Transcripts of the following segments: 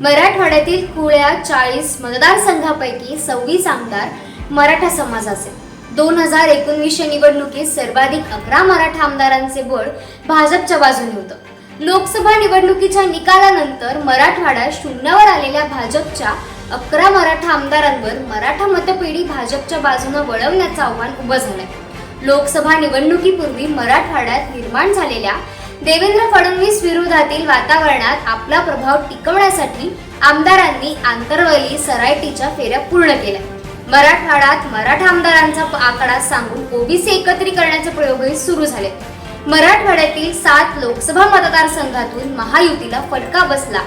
मराठवाड्यातील कुळ्या चाळीस मतदारसंघापैकी सव्वीस आमदार मराठा समाजाचे. दोन हजार एकोणवीसच्या निवडणुकीत सर्वाधिक अकरा मराठा आमदारांचे बळ भाजपच्या बाजूने होतं. लोकसभा निवडणुकीच्या निकालानंतर मराठवाड्यात शून्यावर आलेल्या भाजपच्या अकरा मराठा आमदारांवर मराठा मतपेढी भाजपच्या बाजूनं वळवण्याचं आव्हान उभं झालंय. लोकसभा निवडणुकीपूर्वी मराठवाड्यात निर्माण झालेल्या देवेंद्र फडणवीस विरोधातील वातावरणात आपला प्रभाव टिकवण्यासाठी आमदारांनी आंतरवली सरायटीच्या फेऱ्या पूर्ण केल्या. मराठवाड्यात मराठा आमदारांचा आकडा सांगून ओबीसी एकत्रीकरणाचे प्रयोगही सुरू झाले. मराठवाड्यातील सात लोकसभा मतदारसंघातून महायुतीला फटका बसला.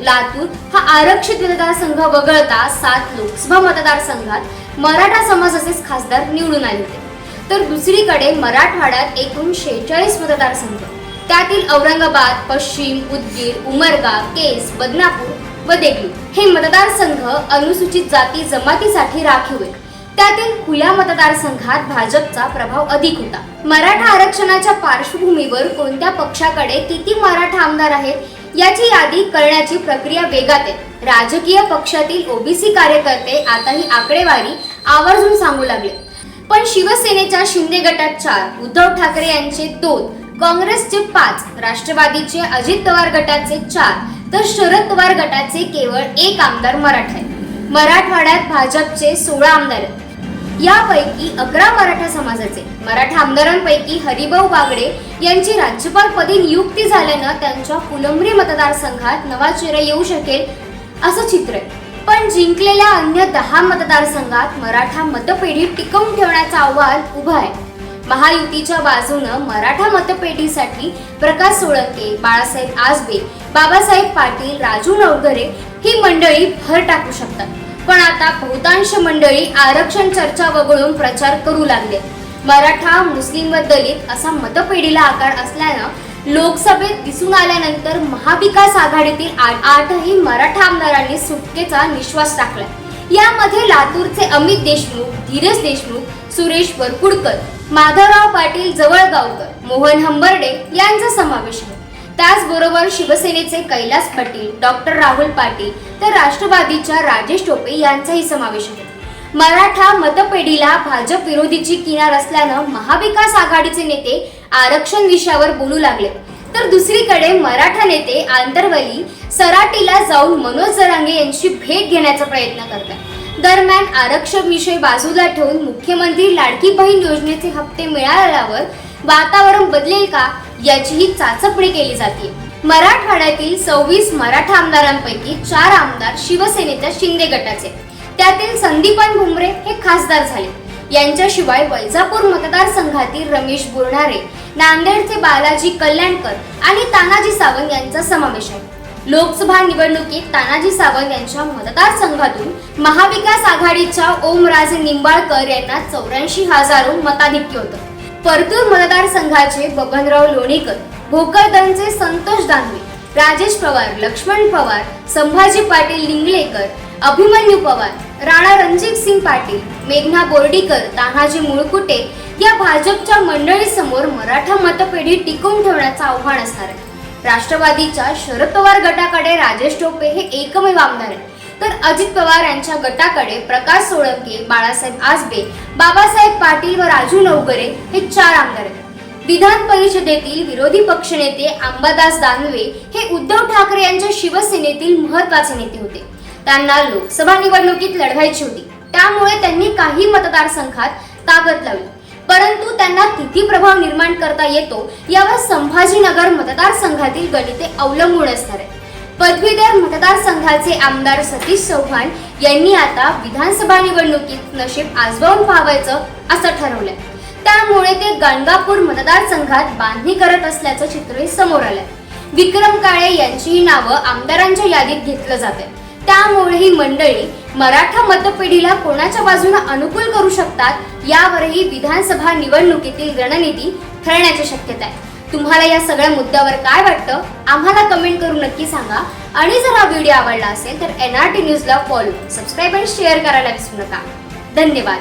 लातूर हा आरक्षित मतदारसंघ वगळता सात लोकसभा मतदारसंघात मराठा समाजाचेच खासदार निवडून आले होते. तर दुसरीकडे मराठवाड्यात एकूण शेहेचाळीस मतदारसंघ. त्यातील औरंगाबाद पश्चिम उदगीर उमरगा केस बदनापूर व देगलू हे मतदारसंघ अनुसूचित जाती जमातीसाठी राखीव आहेत. त्यातील खुल्या मतदारसंघात भाजपचा प्रभाव अधिक होता. मराठा आरक्षणाच्या पार्श्वभूमीवर कोणत्या पक्षाकडे किती मराठा आमदार आहेत याची यादी करण्याची प्रक्रिया वेगात आहे. राजकीय पक्षातील ओबीसी कार्यकर्ते आता ही आकडेवारी आवर्जून सांगू लागले. पण शिवसेनेच्या शिंदे गटात चार उद्धव ठाकरे यांचे दोन काँग्रेसचे पाच राष्ट्रवादीचे अजित पवार गटाचे चार तर शरद पवार गटाचे केवळ एक आमदार मराठा आहेत. मराठवाड्यात भाजपचे सोळा आमदार आहेत. यापैकी अकरा मराठा समाजाचे मराठा आमदारांपैकी हरिभाऊ बागडे यांची राज्यपालपदी नियुक्ती झाल्यानं त्यांच्या फुलंब्री मतदारसंघात नवा चेहरा येऊ शकेल असं चित्र आहे. पण जिंकलेल्या अन्य दहा मतदारसंघात मराठा मतपेढी टिकवून ठेवण्याचं आव्हान उभं आहे. महायुतीच्या बाजूनं मराठा मतपेढीसाठी प्रकाश सोळंके बाळासाहेब आजबे. बाबासाहेब पाटील राजू नवघरे ही मंडळी भर टाकू शकतात. पण आता बहुतांश मंडळी आरक्षण चर्चा वगळून प्रचार करू लागले. मराठा मुस्लिम व दलित असा मतपेढीला आकार असल्यानं लोकसभेत दिसून आल्यानंतर महाविकास आघाडीतील आठही मराठा आमदारांनी सुटकेचा निश्वास टाकलाय. यामध्ये लातूरचे अमित देशमुख धीरज देशमुख सुरेश वरपुडकर माधवराव पाटील जवळगावकर मोहन हंबर्डे यांचा समावेश आहे. त्याचबरोबर शिवसेनेचे कैलास पाटील डॉक्टर राहुल पाटील तर राष्ट्रवादीच्या राजेश टोपे यांचाही समावेश आहे. मराठा मतपेढीला भाजप विरोधीची किनार असल्यानं महाविकास आघाडीचे नेते आरक्षण विषयावर बोलू लागले. तर दुसरीकडे मराठा नेते आंतरवली सराटीला जाऊन मनोज जरांगे यांची भेट घेण्याचा प्रयत्न करतात. दरम्यान आरक्षण विषय बाजूला ठेवून मुख्यमंत्री लाडकी बहीण योजनेचे हप्ते मिळाल्यावर वातावरण बदलेल का याचीही चाचपणी केली जाते. मराठवाड्यातील सव्वीस मराठा आमदारांपैकी चार आमदार शिवसेनेच्या शिंदे गटाचे. त्यातील संदीपान भुमरे हे खासदार झाले. यांच्याशिवाय वैजापूर मतदारसंघातील रमेश बुरणारे नांदेडचे बालाजी कल्याणकर आणि तानाजी सावंत यांचा समावेश आहे. लोकसभा निवडणुकीत तानाजी सावंत यांच्या मतदारसंघातून महाविकास आघाडीच्या ओमराजे निंबाळकर यांना चौऱ्याऐंशी हजारो मताधिक्य होतं. परतूर मतदारसंघाचे बबनराव लोणीकर भोकरदनचे संतोष दानवे राजेश पवार लक्ष्मण पवार संभाजी पाटील लिंगलेकर अभिमन्यू पवार राणा रणजित सिंग पाटील मेघना बोर्डीकर तानाजी मुळकुटे या भाजपच्या मंडळीसमोर मराठा मतपेढी टिकवून ठेवण्याचं आव्हान असणार आहे. राष्ट्रवादीच्या शरद पवार गटाकडे राजेश टोपे हे एकमेव आमदार आहेत. तर अजित पवार यांच्या गटाकडे प्रकाश सोळंके बाळासाहेब आसबे बाबासाहेब पाटील व राजू नवगरे हे चार आमदार आहेत. विधान परिषदेतील विरोधी पक्षनेते अंबादास दानवे हे उद्धव ठाकरे यांच्या शिवसेनेतील महत्त्वाचे नेते होते. त्यांना लोकसभा निवडणुकीत लढवायची होती. त्यामुळे त्यांनी काही मतदारसंघात ताकद लावली. परंतु त्यांना किती प्रभाव निर्माण करता येतो यावर संभाजीनगर मतदारसंघातील गणिते अवलंबून असणार. आहे पदवीधर मतदारसंघाचे आमदार सतीश चव्हाण यांनी आता विधानसभा निवडणुकीत नशीब आजमावून पाहायचं असं ठरवलंय. त्यामुळे ते गाणगापूर मतदारसंघात बांधणी करत असल्याचं चित्रही समोर आलंय. विक्रम काळे यांचीही नावं आमदारांच्या यादीत घेतलं जाते त्यामुळे ही मंडळी मराठा मतपेढीला कोणाच्या बाजूने अनुकूल करू शकतात यावरही विधानसभा निवडणुकीतील रणनीती ठरण्याची शक्यता आहे. तुम्हाला या सगळ्या मुद्द्यावर काय वाटतं आम्हाला कमेंट करून नक्की सांगा. आणि जर हा व्हिडिओ आवडला असेल तर एन आर टी न्यूजला फॉलो सबस्क्राईब आणि शेअर करायला विसरू नका. धन्यवाद.